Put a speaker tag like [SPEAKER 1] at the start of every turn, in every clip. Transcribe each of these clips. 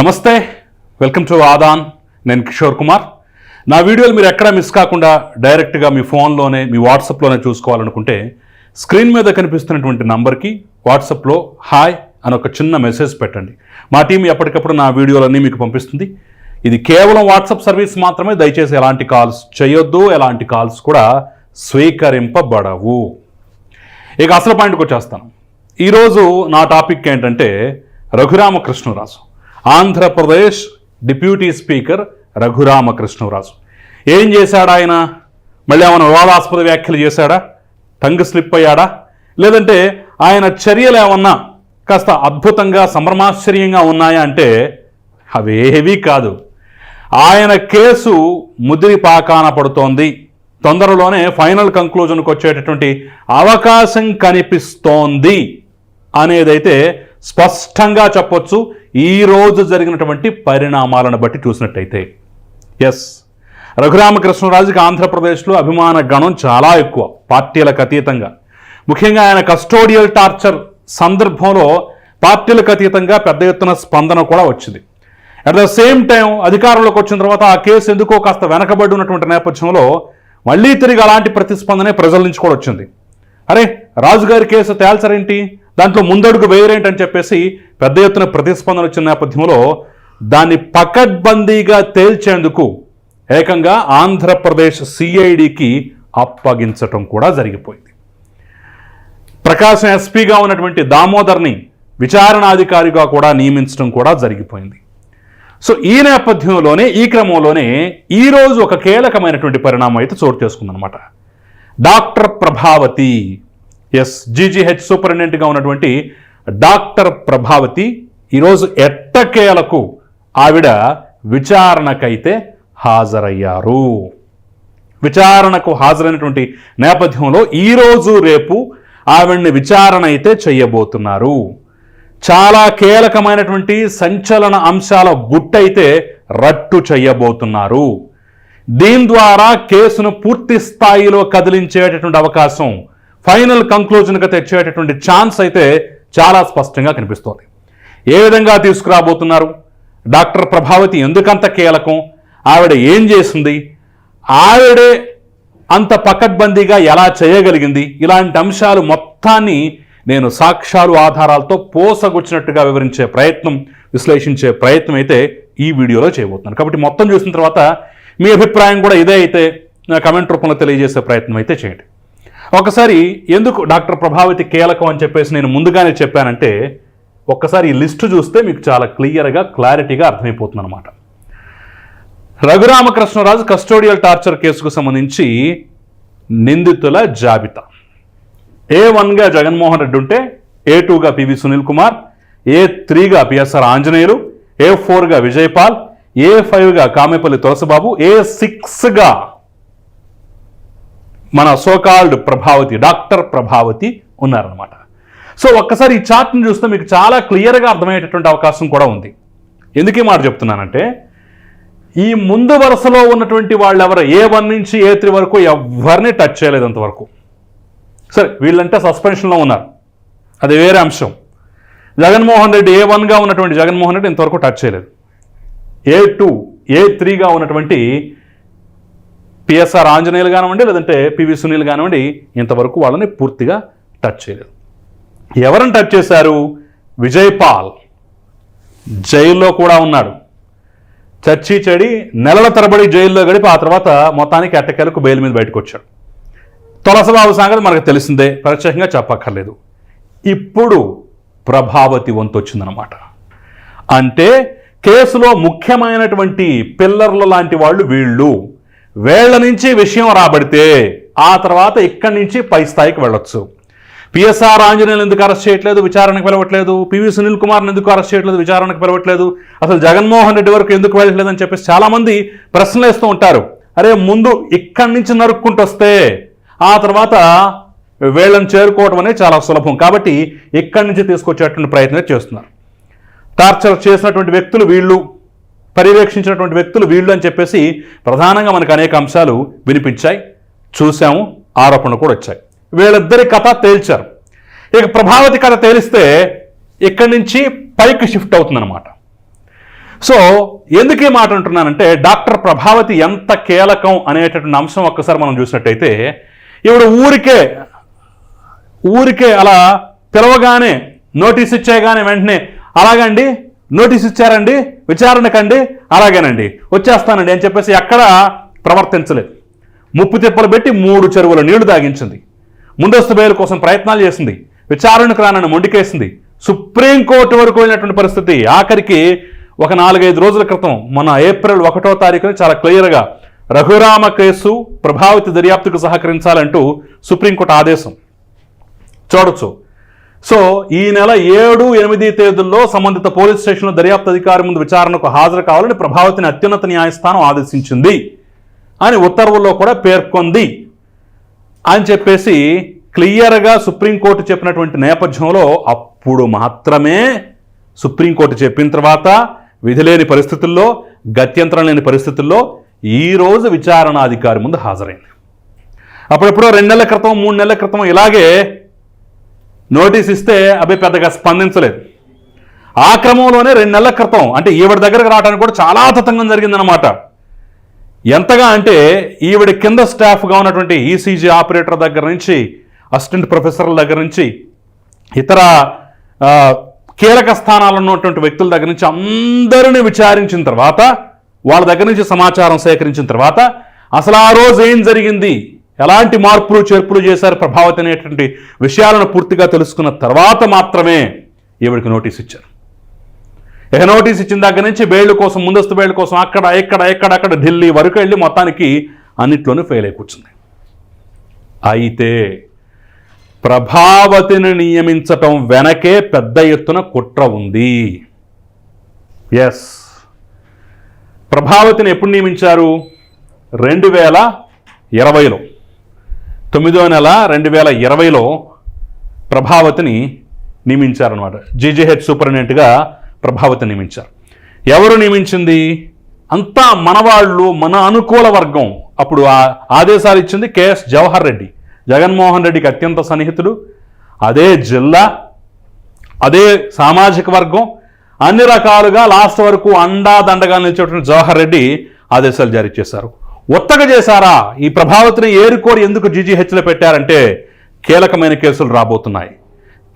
[SPEAKER 1] నమస్తే welcome to Aadan. నేను కిషోర్ కుమార్. నా వీడియోలు మీరు ఎక్కడా మిస్ కాకుండా డైరెక్ట్గా మీ ఫోన్లోనే మీ వాట్సాప్లోనే చూసుకోవాలనుకుంటే స్క్రీన్ మీద కనిపిస్తున్నటువంటి నంబర్కి వాట్సాప్లో హాయ్ అని ఒక చిన్న మెసేజ్ పెట్టండి. మా టీం ఎప్పటికప్పుడు నా వీడియోలన్నీ మీకు పంపిస్తుంది. ఇది కేవలం వాట్సాప్ సర్వీస్ మాత్రమే దయచేసి ఎలాంటి కాల్స్ చేయొద్దు ఎలాంటి కాల్స్ కూడా స్వీకరింపబడవు. ఇక అసలు పాయింట్కి వచ్చేస్తాను. ఈరోజు నా టాపిక్ ఏంటంటే Raghuramakrishnaraju. Andhra Pradesh deputy speaker Raghuramakrishnaraju. ఏం చేశాడు ఆయన? మళ్ళీ ఏమైనా వివాదాస్పద వ్యాఖ్యలు చేశాడా? టంగ్ స్లిప్ అయ్యాడా? లేదంటే ఆయన చర్యలు ఏమన్నా కాస్త అద్భుతంగా సంభ్రమాశ్చర్యంగా ఉన్నాయా అంటే అవేవీ కాదు. ఆయన కేసు ముదిరి పాకాన పడుతోంది. తొందరలోనే ఫైనల్ కంక్లూజన్కి వచ్చేటటువంటి అవకాశం కనిపిస్తోంది అనేదైతే స్పష్టంగా చెప్పొచ్చు. ఈ రోజు జరిగినటువంటి పరిణామాలను బట్టి చూసినట్టయితే ఎస్ రఘురామకృష్ణరాజుకి ఆంధ్రప్రదేశ్లో అభిమాన గణం చాలా ఎక్కువ పార్టీలకు అతీతంగా. ముఖ్యంగా ఆయన కస్టోడియల్ టార్చర్ సందర్భంలో పార్టీలకు అతీతంగా పెద్ద ఎత్తున స్పందన కూడా వచ్చింది. అట్ ద సేమ్ టైం అధికారంలోకి వచ్చిన తర్వాత ఆ కేసు ఎందుకో కాస్త వెనకబడి ఉన్నటువంటి నేపథ్యంలో మళ్ళీ తిరిగి అలాంటి ప్రతిస్పందనే ప్రజల నుంచి కూడా వచ్చింది. అరే రాజుగారి కేసు తేల్చరేంటి? దాంట్లో ముందడుగు వేరేంటని చెప్పేసి పెద్ద ఎత్తున ప్రతిస్పందన వచ్చిన నేపథ్యంలో దాన్ని పకడ్బందీగా తేల్చేందుకు ఏకంగా ఆంధ్రప్రదేశ్ సిఐడికి అప్పగించటం కూడా జరిగిపోయింది. ప్రకాశం ఎస్పీగా ఉన్నటువంటి దామోదర్ని విచారణాధికారిగా కూడా నియమించడం కూడా జరిగిపోయింది. సో ఈ నేపథ్యంలోనే ఈ క్రమంలోనే ఈరోజు ఒక కీలకమైనటువంటి పరిణామం అయితే చోటు చేసుకుందనమాట డాక్టర్ ప్రభావతి ఎస్ జీజీహెచ్ సూపరింటెండెంట్గా ఉన్నటువంటి డాక్టర్ ప్రభావతి ఈరోజు ఎట్టకేలకు ఆవిడ విచారణకైతే హాజరయ్యారు. విచారణకు హాజరైనటువంటి నేపథ్యంలో ఈరోజు రేపు ఆవిడ్ని విచారణ అయితే చేయబోతున్నారు. చాలా కీలకమైనటువంటి సంచలన అంశాల గుట్టయితే రట్టు చేయబోతున్నారు. దీని ద్వారా కేసును పూర్తి స్థాయిలో కదిలించేటటువంటి అవకాశం ఫైనల్ కంక్లూజన్గా తెచ్చేటటువంటి ఛాన్స్ అయితే చాలా స్పష్టంగా కనిపిస్తోంది. ఏ విధంగా తీసుకురాబోతున్నారు? డాక్టర్ ప్రభావతి ఎందుకంత కీలకం? ఆవిడ ఏం చేసింది? ఆవిడే అంత పకడ్బందీగా ఎలా చేయగలిగింది? ఇలాంటి అంశాలు మొత్తాన్ని నేను సాక్ష్యాలు ఆధారాలతో పోసగుచ్చినట్టుగా వివరించే ప్రయత్నం విశ్లేషించే ప్రయత్నం అయితే ఈ వీడియోలో చేయబోతున్నాను. కాబట్టి మొత్తం చూసిన తర్వాత మీ అభిప్రాయం కూడా ఇదే అయితే. నా కమెంట్ రూపంలో తెలియజేసే ప్రయత్నం అయితే చేయండి. ఒకసారి ఎందుకు డాక్టర్ ప్రభావతి కీలకం అని చెప్పేసి నేను ముందుగానే చెప్పానంటే ఒక్కసారి ఈ లిస్టు చూస్తే మీకు చాలా క్లియర్గా క్లారిటీగా అర్థమైపోతుంది అనమాట రఘురామకృష్ణరాజు కస్టోడియల్ టార్చర్ కేసుకు సంబంధించి నిందితుల జాబితా. ఏ వన్గా జగన్మోహన్ రెడ్డి ఉంటే ఏ టూగా పివి సునీల్ కుమార్ ఏ త్రీగా పిఎస్ఆర్ ఆంజనేయులు ఏ ఫోర్గా విజయపాల్ ఏ ఫైవ్గా కామేపల్లి తులసిబాబు ఏ సిక్స్గా మన సోకాల్డ్ ప్రభావతి డాక్టర్ ప్రభావతి ఉన్నారనమాట సో ఒక్కసారి ఈ చార్ట్ని చూస్తే మీకు చాలా క్లియర్గా అర్థమయ్యేటటువంటి అవకాశం కూడా ఉంది. ఎందుకు ఈ మాట చెప్తున్నానంటే ఈ ముందు వరుసలో ఉన్నటువంటి వాళ్ళు ఎవరు ఏ వన్ నుంచి ఏ త్రీ వరకు ఎవరిని టచ్ చేయలేదు అంతవరకు. సరే వీళ్ళంటే సస్పెన్షన్లో ఉన్నారు. అది వేరే అంశం. జగన్మోహన్ రెడ్డి ఏ వన్గా ఉన్నటువంటి జగన్మోహన్ రెడ్డి ఇంతవరకు టచ్ చేయలేదు. ఏ టూ ఏ త్రీగా ఉన్నటువంటి పిఎస్ఆర్ ఆంజనేయులు కానివ్వండి లేదంటే పివి సునీల్ కానివ్వండి ఇంతవరకు వాళ్ళని పూర్తిగా టచ్ చేయలేదు. ఎవరిని టచ్ చేశారు? విజయ్పాల్ జైల్లో కూడా ఉన్నాడు. చర్చి చెడి నెలల తరబడి జైల్లో గడిపి ఆ తర్వాత మొత్తానికి ఎట్టకేలకు బెయిల్ మీద బయటకు వచ్చాడు తులసబాబు సంగతి మనకు తెలిసిందే ప్రత్యేకంగా చెప్పక్కర్లేదు. ఇప్పుడు ప్రభావతి వంతు వచ్చిందనమాట అంటే కేసులో ముఖ్యమైనటువంటి పిల్లర్ల లాంటి వాళ్ళు వీళ్ళు. వేళ్ళ నుంచి విషయం రాబడితే ఆ తర్వాత ఇక్కడి నుంచి పై స్థాయికి వెళ్ళొచ్చు. పిఎస్ఆర్ ఆంజనేయులు ఎందుకు అరెస్ట్ చేయట్లేదు? విచారణకు పిలవట్లేదు. పివి సునీల్ కుమార్ని ఎందుకు అరెస్ట్ చేయట్లేదు? విచారణకు పిలవట్లేదు. అసలు జగన్మోహన్ రెడ్డి వరకు ఎందుకు వెళ్ళట్లేదు అని చెప్పేసి చాలామంది ప్రశ్నలు వేస్తూ ఉంటారు. అరే ముందు ఇక్కడి నుంచి నరుక్కుంటూ వస్తే ఆ తర్వాత వీళ్ళని చేరుకోవడం అనేది చాలా సులభం. కాబట్టి ఇక్కడి నుంచి తీసుకొచ్చేటువంటి ప్రయత్నం చేస్తున్నారు. టార్చర్ చేసినటువంటి వ్యక్తులు వీళ్ళు పర్యవేక్షించినటువంటి వ్యక్తులు వీళ్ళు అని చెప్పేసి ప్రధానంగా మనకు అనేక అంశాలు వినిపించాయి. చూసాము ఆరోపణలు కూడా వచ్చాయి. వీళ్ళిద్దరి కథ తేల్చారు. ఇక ప్రభావతి కథ తేలిస్తే ఇక్కడి నుంచి పైకి షిఫ్ట్ అవుతుందన్నమాట. సో ఎందుకు ఈ మాట అంటున్నానంటే డాక్టర్ ప్రభావతి ఎంత కీలకం అనేటటువంటి అంశం ఒక్కసారి మనం చూసినట్టయితే ఇవిడ ఊరికే ఊరికే అలా పిలవగానే నోటీస్ ఇచ్చేయగానే వెంటనే అలాగండి నోటీస్ ఇచ్చారండి విచారణకండి అలాగేనండి. వచ్చేస్తానండి అని చెప్పేసి ఎక్కడ ప్రవర్తించలేదు. ముప్పు తిప్పలు పెట్టి మూడు చెరువుల నీళ్ళు తాగించింది. ముందస్తు బయలు కోసం ప్రయత్నాలు చేసింది. విచారణకు రానని మొండికేసింది. సుప్రీంకోర్టు వరకు వెళ్ళినటువంటి పరిస్థితి ఆఖరికి ఒక నాలుగైదు రోజుల క్రితం మన ఏప్రిల్ ఒకటో తారీఖున చాలా క్లియర్గా రఘురామ కేసు ప్రభావిత దర్యాప్తుకు సహకరించాలంటూ సుప్రీంకోర్టు ఆదేశం. చూడొచ్చు. సో ఈ నెల ఏడు ఎనిమిది తేదీల్లో సంబంధిత పోలీస్ స్టేషన్లో దర్యాప్తు అధికారి ముందు విచారణకు హాజరు కావాలని ప్రభావతిని అత్యున్నత న్యాయస్థానం ఆదేశించింది అని ఉత్తర్వుల్లో కూడా పేర్కొంది అని చెప్పేసి క్లియర్గా సుప్రీంకోర్టు చెప్పినటువంటి నేపథ్యంలో అప్పుడు మాత్రమే సుప్రీంకోర్టు చెప్పిన తర్వాత విధి లేని పరిస్థితుల్లో గత్యంతరం లేని పరిస్థితుల్లో ఈరోజు విచారణాధికారి ముందు హాజరైంది. అప్పుడెప్పుడో రెండు నెలల క్రితం మూడు నెలల క్రితం ఇలాగే నోటీస్ ఇస్తే అవి పెద్దగా స్పందించలేదు. ఆ క్రమంలోనే రెండు నెలల క్రితం అంటే ఈవిడ దగ్గరకు రావడానికి కూడా చాలా తతంగం జరిగిందనమాట ఎంతగా అంటే ఈవిడ కింద స్టాఫ్గా ఉన్నటువంటి ఈసీజీ ఆపరేటర్ దగ్గర నుంచి అసిస్టెంట్ ప్రొఫెసర్ల దగ్గర నుంచి ఇతర కీలక స్థానాల్లో ఉన్నటువంటి వ్యక్తుల దగ్గర నుంచి అందరిని విచారించిన తర్వాత వాళ్ళ దగ్గర నుంచి సమాచారం సేకరించిన తర్వాత అసలు ఆ రోజు ఏం జరిగింది? ఎలాంటి మార్పులు చేర్పులు చేశారు ప్రభావతి అనేటువంటి విషయాలను పూర్తిగా తెలుసుకున్న తర్వాత మాత్రమే ఈవిడికి నోటీస్ ఇచ్చారు. ఇక నోటీస్ ఇచ్చిన దగ్గర నుంచి బెయిల్ కోసం ముందస్తు బెయిల్ కోసం అక్కడ ఇక్కడ ఎక్కడ అక్కడ ఢిల్లీ వరకు వెళ్ళి మొత్తానికి అన్నిట్లోనూ ఫెయిల్ అయి కూర్చుంది. అయితే ప్రభావతిని నియమించటం వెనకే పెద్ద ఎత్తున కుట్ర ఉంది. ఎస్ ప్రభావతిని ఎప్పుడు నియమించారు? రెండు వేల ఇరవైలో. తొమ్మిదో నెల రెండు వేల ఇరవైలో ప్రభావతిని నియమించారనమాట జేజేహెచ్ సూపరింటెండెంట్గా ప్రభావతిని నియమించారు. ఎవరు నియమించింది? అంతా మనవాళ్ళు మన అనుకూల వర్గం. అప్పుడు ఆ ఆదేశాలు ఇచ్చింది కెఎస్ జవహర్ రెడ్డి. జగన్మోహన్ రెడ్డికి అత్యంత సన్నిహితుడు. అదే జిల్లా అదే సామాజిక వర్గం. అన్ని రకాలుగా లాస్ట్ వరకు అండా దండగా నిలిచేటువంటి జవహర్ రెడ్డి ఆదేశాలు జారీ చేశారు. ఒత్తగ చేశారా ఈ ప్రభావతిని ఏరుకోరి ఎందుకు జీజీహెచ్లో పెట్టారంటే కీలకమైన కేసులు రాబోతున్నాయి.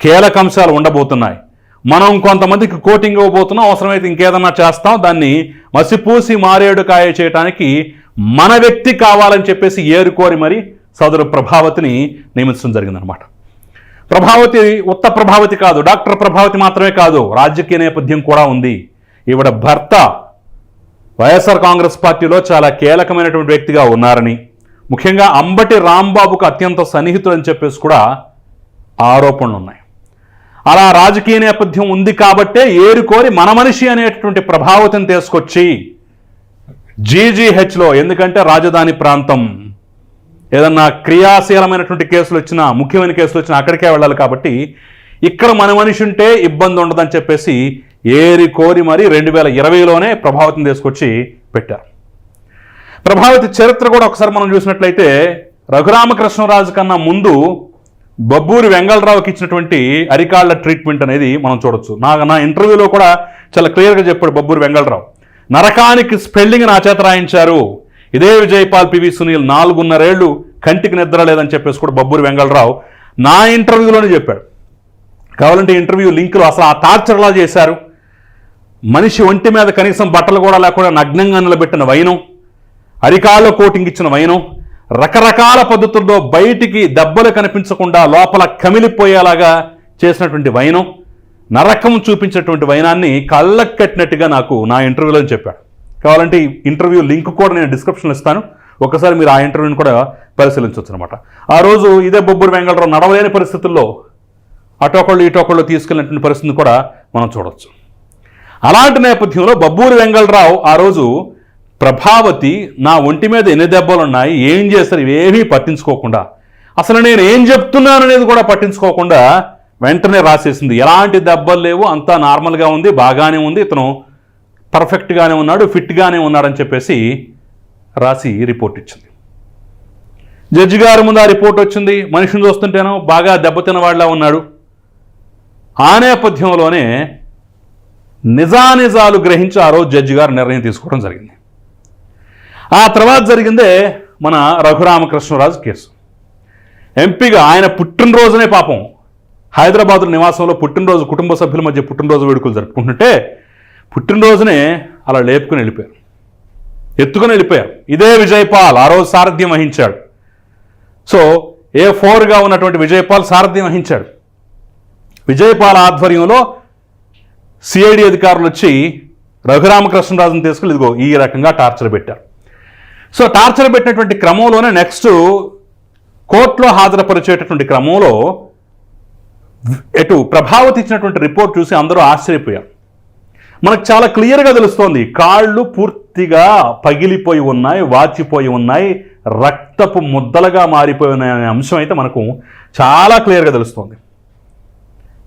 [SPEAKER 1] కీలక అంశాలు ఉండబోతున్నాయి. మనం కొంతమందికి కోటింగ్ ఇవ్వబోతున్నాం అవసరమైతే ఇంకేదన్నా చేస్తాం. దాన్ని మసిపూసి మారేడు కాయ చేయడానికి మన వ్యక్తి కావాలని చెప్పేసి ఏరుకోరి మరి సదరు ప్రభావతిని నియమించడం జరిగిందనమాట ప్రభావతి ఉత్త ప్రభావతి కాదు డాక్టర్ ప్రభావతి మాత్రమే కాదు రాజకీయ నేపథ్యం కూడా ఉంది. ఈవిడ భర్త వైఎస్ఆర్ కాంగ్రెస్ పార్టీలో చాలా కీలకమైనటువంటి వ్యక్తిగా ఉన్నారని ముఖ్యంగా అంబటి రాంబాబుకు అత్యంత సన్నిహితుడు అని చెప్పేసి కూడా ఆరోపణలు ఉన్నాయి. అలా రాజకీయ నేపథ్యం ఉంది కాబట్టే ఏరుకోరి మన మనిషి అనేటటువంటి ప్రభావితం తీసుకొచ్చి జీజీహెచ్లో ఎందుకంటే రాజధాని ప్రాంతం ఏదన్నా క్రియాశీలమైనటువంటి కేసులు వచ్చినా ముఖ్యమైన కేసులు వచ్చినా అక్కడికే వెళ్ళాలి కాబట్టి ఇక్కడ మన మనిషి ఉంటే ఇబ్బంది ఉండదని చెప్పేసి ఏరి కోరి మరి రెండు వేల ఇరవైలోనే ప్రభావతిని తీసుకొచ్చి పెట్టారు. ప్రభావతి చరిత్ర కూడా ఒకసారి మనం చూసినట్లయితే రఘురామకృష్ణరాజు కన్నా ముందు బబ్బూరి వెంగళరావుకి ఇచ్చినటువంటి అరికాళ్ళ ట్రీట్మెంట్ అనేది మనం చూడొచ్చు. నా నా ఇంటర్వ్యూలో కూడా చాలా క్లియర్గా చెప్పాడు బబ్బూరి వెంగళరావు. నరకానికి స్పెల్లింగ్ నా చేత రాయించారు. ఇదే విజయపాల్ పివి సునీల్ నాలుగున్నరేళ్ళు కంటికి నిద్ర లేదని చెప్పేసి కూడా బబ్బూరి వెంగళరావు నా ఇంటర్వ్యూలోనే చెప్పాడు. కావాలంటే ఇంటర్వ్యూ లింకులు అసలు ఆ టార్చర్లా చేశారు. మనిషి ఒంటి మీద కనీసం బట్టలు కూడా లేకుండా నగ్నంగా నిలబెట్టిన వైనం అరికాళ్ళ కోటింగ్ ఇచ్చిన వైనం రకరకాల పద్ధతుల్లో బయటికి దెబ్బలు కనిపించకుండా లోపల కమిలిపోయేలాగా చేసినటువంటి వైనం నరకం చూపించినటువంటి వైనాన్ని కళ్ళకు కట్టినట్టుగా నాకు నా ఇంటర్వ్యూలో చెప్పాడు. కావాలంటే ఇంటర్వ్యూ లింక్ కూడా నేను డిస్క్రిప్షన్లో ఇస్తాను. ఒకసారి మీరు ఆ ఇంటర్వ్యూని కూడా పరిశీలించవచ్చు అనమాట ఆ రోజు ఇదే బొబ్బురు వెంగళరావు నడవలేని పరిస్థితుల్లో అటోకళ్ళు ఇటోకళ్ళు తీసుకెళ్ళినటువంటి పరిస్థితిని కూడా మనం చూడవచ్చు అలాంటి నేపథ్యంలో బబ్బూరి వెంగళరావు ఆ రోజు ప్రభావతి నా ఒంటి మీద ఎన్ని దెబ్బలు ఉన్నాయి ఏం చేస్తారు ఇవేమీ పట్టించుకోకుండా. అసలు నేను ఏం చెప్తున్నాను అనేది కూడా పట్టించుకోకుండా వెంటనే రాసేసింది. ఎలాంటి దెబ్బలు లేవు అంతా నార్మల్గా ఉంది బాగానే ఉంది ఇతను పర్ఫెక్ట్గానే ఉన్నాడు ఫిట్గానే ఉన్నాడని చెప్పేసి రాసి రిపోర్ట్ ఇచ్చింది. జడ్జి గారి ముందు ఆ రిపోర్ట్ వచ్చింది. మనిషిని చూస్తుంటేనో బాగా దెబ్బతిన వాళ్ళ ఉన్నాడు. ఆ నేపథ్యంలోనే నిజానిజాలు గ్రహించి ఆ రోజు జడ్జి గారు నిర్ణయం తీసుకోవడం జరిగింది. ఆ తర్వాత జరిగిందే మన రఘురామకృష్ణరాజు కేసు. ఎంపీగా ఆయన పుట్టినరోజునే పాపం. హైదరాబాద్ నివాసంలో పుట్టినరోజు కుటుంబ సభ్యుల మధ్య పుట్టినరోజు వేడుకలు జరుపుకుంటుంటే పుట్టినరోజునే అలా లేపుకుని వెళ్ళిపోయారు. ఎత్తుకుని వెళ్ళిపోయారు. ఇదే విజయపాల్ ఆ రోజు సారథ్యం వహించాడు. సో ఏ ఫోర్గా ఉన్నటువంటి విజయపాల్ సారథ్యం వహించాడు. విజయపాల్ ఆధ్వర్యంలో సిఐడి అధికారులు వచ్చి రఘురామకృష్ణరాజును తీసుకుని ఇదిగో ఈ రకంగా టార్చర్ పెట్టారు. సో టార్చర్ పెట్టినటువంటి క్రమంలోనే నెక్స్ట్ కోర్టులో హాజరుపరిచేటటువంటి క్రమంలో ఎటు ప్రభావతి ఇచ్చినటువంటి రిపోర్ట్ చూసి అందరూ ఆశ్చర్యపోయారు. మనకు చాలా క్లియర్గా తెలుస్తోంది. కాళ్ళు పూర్తిగా పగిలిపోయి ఉన్నాయి వాచిపోయి ఉన్నాయి రక్తపు ముద్దలుగా మారిపోయి ఉన్నాయి అనే అంశం అయితే మనకు చాలా క్లియర్గా తెలుస్తోంది.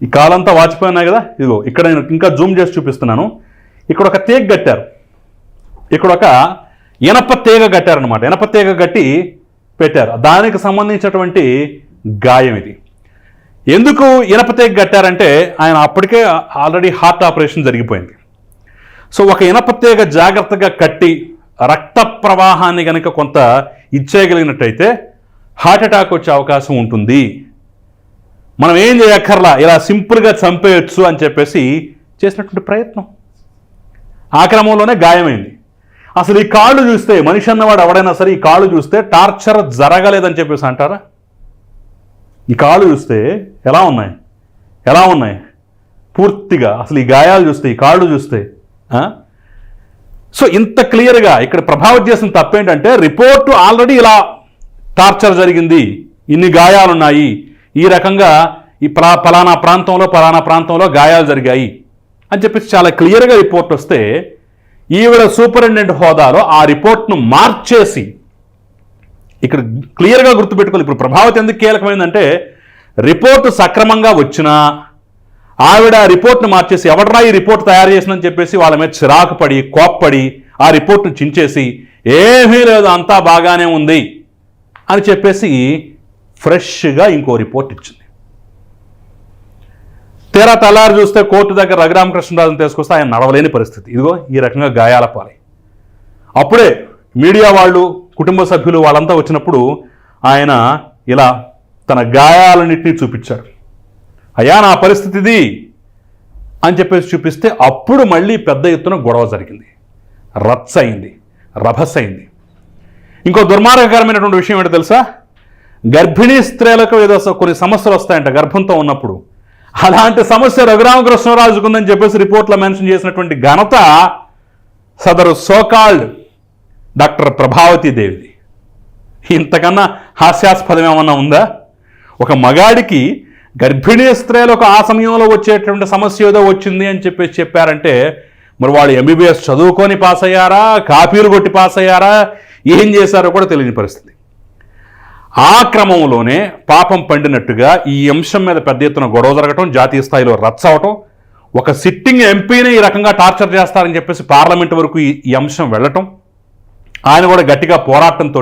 [SPEAKER 1] ఈ కాలంతా వాచిపోయినాయి కదా? ఇదిగో ఇక్కడ నేను ఇంకా జూమ్ చేసి చూపిస్తున్నాను. ఇక్కడ ఒక తీగ కట్టారు. ఇక్కడ ఒక ఇనప తీగ కట్టారనమాట ఎనప తీగ కట్టి పెట్టారు. దానికి సంబంధించినటువంటి గాయం ఇది. ఎందుకు ఇనప తీగ కట్టారంటే ఆయన అప్పటికే ఆల్రెడీ హార్ట్ ఆపరేషన్ జరిగిపోయింది. సో ఒక ఇనప తీగ జాగ్రత్తగా కట్టి రక్త ప్రవాహాన్ని కనుక కొంత ఇచ్చేయగలిగినట్టయితే హార్ట్ అటాక్ వచ్చే అవకాశం ఉంటుంది. మనం ఏం చేయక్కర్లా ఇలా సింపుల్గా చంపేయచ్చు అని చెప్పేసి చేసినటువంటి ప్రయత్నం. ఆ క్రమంలోనే గాయమైంది. అసలు ఈ కాళ్ళు చూస్తే మనిషి అన్నవాడు ఎవడైనా సరే ఈ కాళ్ళు చూస్తే టార్చర్ జరగలేదని చెప్పేసి అంటారా? ఈ కాళ్ళు చూస్తే ఎలా ఉన్నాయి? ఎలా ఉన్నాయి? పూర్తిగా అసలు ఈ గాయాలు చూస్తే ఈ కాళ్ళు చూస్తే సో ఇంత క్లియర్గా ఇక్కడ ప్రభావితం చేసిన తప్పేంటంటే రిపోర్టు ఆల్రెడీ ఇలా టార్చర్ జరిగింది ఇన్ని గాయాలున్నాయి ఈ రకంగా ఈ ప్రా పలానా ప్రాంతంలో పలానా ప్రాంతంలో గాయాలు జరిగాయి. అని చెప్పేసి చాలా క్లియర్గా రిపోర్ట్ వస్తే ఈవిడ సూపరింటెండెంట్ హోదాలో ఆ రిపోర్ట్ను మార్చేసి ఇక్కడ క్లియర్గా గుర్తుపెట్టుకోవాలి. ఇప్పుడు ప్రభావితం ఎందుకు కీలకమైందంటే రిపోర్టు సక్రమంగా వచ్చినా ఆవిడ ఆ రిపోర్ట్ను మార్చేసి ఎవడరా ఈ రిపోర్ట్ తయారు చేసిందని చెప్పేసి వాళ్ళ మీద చిరాకు పడి కోప్పడి ఆ రిపోర్ట్ను చించేసి ఏమీ లేదు అంతా బాగానే ఉంది అని చెప్పేసి ఫ్రెష్గా ఇంకో రిపోర్ట్ ఇచ్చింది. తీరా తలారు చూస్తే కోర్టు దగ్గర రఘురామకృష్ణరాజును తీసుకొస్తే ఆయన నడవలేని పరిస్థితి. ఇదిగో ఈ రకంగా గాయాల పాలి. అప్పుడే మీడియా వాళ్ళు కుటుంబ సభ్యులు వాళ్ళంతా వచ్చినప్పుడు ఆయన ఇలా తన గాయాలన్నింటినీ చూపించాడు అయ్యా నా పరిస్థితి ఇది అని చెప్పేసి చూపిస్తే అప్పుడు మళ్ళీ పెద్ద ఎత్తున గొడవ జరిగింది. రత్స అయింది రభస్ అయింది ఇంకో దుర్మార్గకరమైనటువంటి విషయం ఏంటో తెలుసా? గర్భిణీ స్త్రీలకు ఏదో కొన్ని సమస్యలు వస్తాయంట గర్భంతో ఉన్నప్పుడు. అలాంటి సమస్య రఘురామకృష్ణరాజుకు ఉందని చెప్పేసి రిపోర్ట్లో మెన్షన్ చేసినటువంటి ఘనత సదరు సోకాల్డ్ డాక్టర్ ప్రభావతి దేవిది. ఇంతకన్నా హాస్యాస్పదం ఏమన్నా ఉందా? ఒక మగాడికి గర్భిణీ స్త్రీలకు ఆ సమయంలో వచ్చేటువంటి సమస్య ఏదో వచ్చింది అని చెప్పేసి చెప్పారంటే మరి వాళ్ళు ఎంబీబీఎస్ చదువుకొని పాస్ అయ్యారా కాపీలు కొట్టి పాస్ అయ్యారా ఏం చేశారో కూడా తెలియని పరిస్థితి. ఆ క్రమంలోనే పాపం పండినట్టుగా ఈ అంశం మీద పెద్ద ఎత్తున గొడవ జరగటం జాతీయ స్థాయిలో రచ్చ అవటం ఒక సిట్టింగ్ ఎంపీని ఈ రకంగా టార్చర్ చేస్తారని చెప్పేసి పార్లమెంట్ వరకు ఈ ఈ అంశం వెళ్ళటం ఆయన కూడా గట్టిగా పోరాటంతో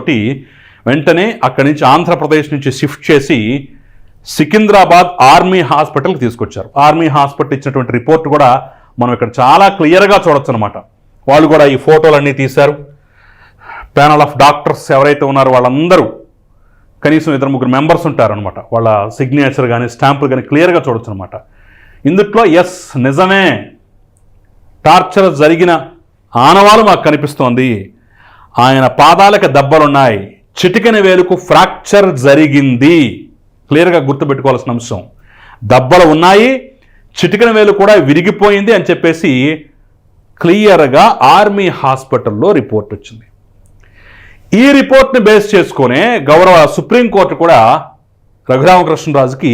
[SPEAKER 1] వెంటనే అక్కడి నుంచి ఆంధ్రప్రదేశ్ నుంచి షిఫ్ట్ చేసి సికింద్రాబాద్ ఆర్మీ హాస్పిటల్కి తీసుకొచ్చారు. ఆర్మీ హాస్పిటల్ ఇచ్చినటువంటి రిపోర్ట్ కూడా మనం ఇక్కడ చాలా క్లియర్గా చూడొచ్చు అనమాట వాళ్ళు కూడా ఈ ఫోటోలన్నీ తీశారు. ప్యానల్ ఆఫ్ డాక్టర్స్ ఎవరైతే ఉన్నారో వాళ్ళందరూ కనీసం ఇద్దరు ముగ్గురు మెంబర్స్ ఉంటారనమాట వాళ్ళ సిగ్నేచర్ కానీ స్టాంపులు కానీ క్లియర్గా చూడొచ్చు అనమాట ఇందుట్లో ఎస్ నిజమే. టార్చర్ జరిగిన ఆనవాలు మాకు కనిపిస్తోంది. ఆయన పాదాలకు దెబ్బలున్నాయి. చిటికెన వేలుకు ఫ్రాక్చర్ జరిగింది. క్లియర్గా గుర్తుపెట్టుకోవాల్సిన అంశం. దెబ్బలు ఉన్నాయి చిటికన వేలు కూడా విరిగిపోయింది అని చెప్పేసి క్లియర్గా ఆర్మీ హాస్పిటల్లో రిపోర్ట్ వచ్చింది. ఈ రిపోర్ట్ని బేస్ చేసుకునే గౌరవ సుప్రీంకోర్టు కూడా రఘురామకృష్ణరాజుకి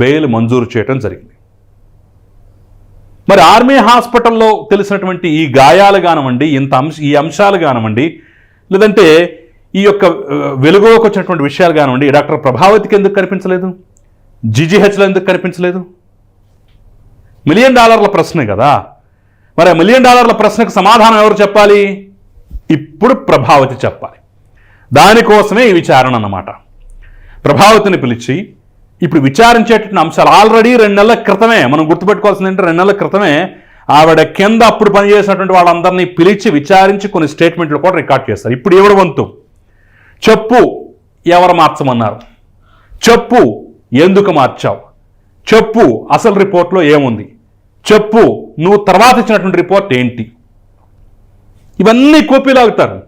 [SPEAKER 1] బెయిల్ మంజూరు చేయడం జరిగింది. మరి ఆర్మీ హాస్పిటల్లో తెలిసినటువంటి ఈ గాయాలు కానివ్వండి ఇంత అంశ ఈ అంశాలు కానివ్వండి లేదంటే ఈ యొక్క వెలుగులోకి వచ్చినటువంటి విషయాలు కానివ్వండి డాక్టర్ ప్రభావతికి ఎందుకు కనిపించలేదు? జీజీహెచ్లో ఎందుకు కనిపించలేదు? మిలియన్ డాలర్ల ప్రశ్నే కదా. మరి ఆ మిలియన్ డాలర్ల ప్రశ్నకు సమాధానం ఎవరు చెప్పాలి? ఇప్పుడు ప్రభావతి చెప్పాలి. దానికోసమే ఈ విచారణ అన్నమాట. ప్రభావతిని పిలిచి ఇప్పుడు విచారించేటటువంటి అంశాలు ఆల్రెడీ రెండు నెలల క్రితమే మనం గుర్తుపెట్టుకోవాల్సింది ఏంటంటే రెండు నెలల క్రితమే ఆవిడ కింద అప్పుడు పనిచేసినటువంటి వాళ్ళందరినీ పిలిచి విచారించి కొన్ని స్టేట్మెంట్లు కూడా రికార్డ్ చేస్తారు ఇప్పుడు ఎవడు వంతు? చెప్పు ఎవరు మార్చమన్నారు? చెప్పు ఎందుకు మార్చావు? చెప్పు అసలు రిపోర్ట్లో ఏముంది? చెప్పు నువ్వు తర్వాత ఇచ్చినటువంటి రిపోర్ట్ ఏంటి? ఇవన్నీ కాపీలు ఆగుతారు.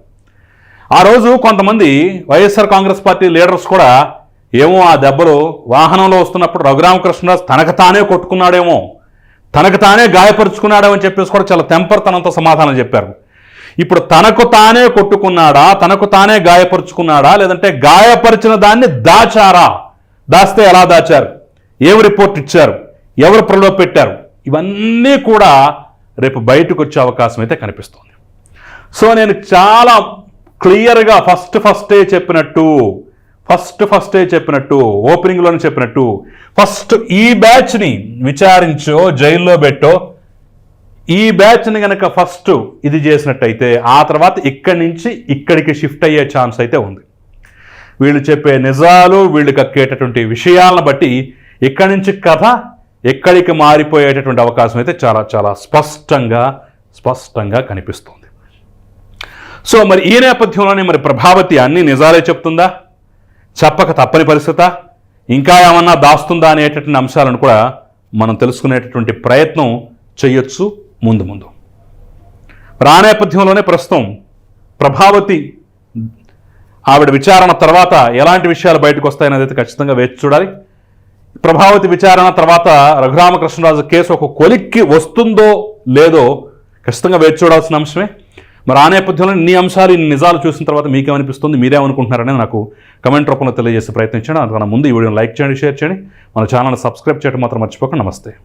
[SPEAKER 1] ఆ రోజు కొంతమంది వైఎస్ఆర్ కాంగ్రెస్ పార్టీ లీడర్స్ కూడా ఏమో ఆ దెబ్బలు వాహనంలో వస్తున్నప్పుడు రఘురామకృష్ణరాజు తనకు తానే కొట్టుకున్నాడేమో తనకు తానే గాయపరుచుకున్నాడేమో అని చెప్పేసి కూడా చాలా తెంపరతనంతో సమాధానం చెప్పారు. ఇప్పుడు తనకు తానే కొట్టుకున్నాడా తనకు తానే గాయపరుచుకున్నాడా లేదంటే గాయపరిచిన దాన్ని దాచారా? దాస్తే ఎలా దాచారు? ఏమి రిపోర్ట్ ఇచ్చారు? ఎవరు ప్రలో పెట్టారు? ఇవన్నీ కూడా రేపు బయటకు వచ్చే అవకాశం అయితే కనిపిస్తుంది. సో నేను చాలా క్లియర్గా ఫస్ట్ ఫస్టే చెప్పినట్టు ఫస్ట్ ఫస్టే చెప్పినట్టు ఓపెనింగ్లోనే చెప్పినట్టు ఫస్ట్ ఈ బ్యాచ్ని విచారించో జైల్లో పెట్టో ఈ బ్యాచ్ని కనుక ఫస్ట్ ఇది చేసినట్టయితే ఆ తర్వాత ఇక్కడి నుంచి ఇక్కడికి షిఫ్ట్ అయ్యే ఛాన్స్ అయితే ఉంది. వీళ్ళు చెప్పే నిజాలు వీళ్ళు కక్కేటటువంటి విషయాలను బట్టి ఇక్కడి నుంచి కథ ఎక్కడికి మారిపోయేటటువంటి అవకాశం అయితే చాలా చాలా స్పష్టంగా స్పష్టంగా కనిపిస్తుంది. సో మరి ఈ నేపథ్యంలోనే మరి ప్రభావతి అన్ని నిజాలే చెప్తుందా? చెప్పక తప్పని పరిస్థితా? ఇంకా ఏమన్నా దాస్తుందా అనేటటువంటి అంశాలను కూడా మనం తెలుసుకునేటటువంటి ప్రయత్నం చేయొచ్చు ముందు ముందు. మరి ఆ నేపథ్యంలోనే ప్రస్తుతం ప్రభావతి ఆవిడ విచారణ తర్వాత ఎలాంటి విషయాలు బయటకు వస్తాయనేది అయితే ఖచ్చితంగా వేచి చూడాలి. ప్రభావతి విచారణ తర్వాత రఘురామకృష్ణరాజు కేసు ఒక కొలిక్కి వస్తుందో లేదో ఖచ్చితంగా వేచి చూడాల్సిన అంశమే. మరి ఆ నేపథ్యంలో ఇన్ని అంశాలు ఇన్ని నిజాలు చూసిన తర్వాత మీకేమనిపిస్తుంది? మీరేమనుకుంటున్నారని నాకు కమెంట్ రూపంలో తెలియజేసే ప్రయత్నించండి. అంతకన్నా ముందు ఈ వీడియోని లైక్ చేయండి షేర్ చేయండి. మన ఛానల్ సబ్స్క్రైబ్ చేయడం మాత్రం మర్చిపోకండి. నమస్తే.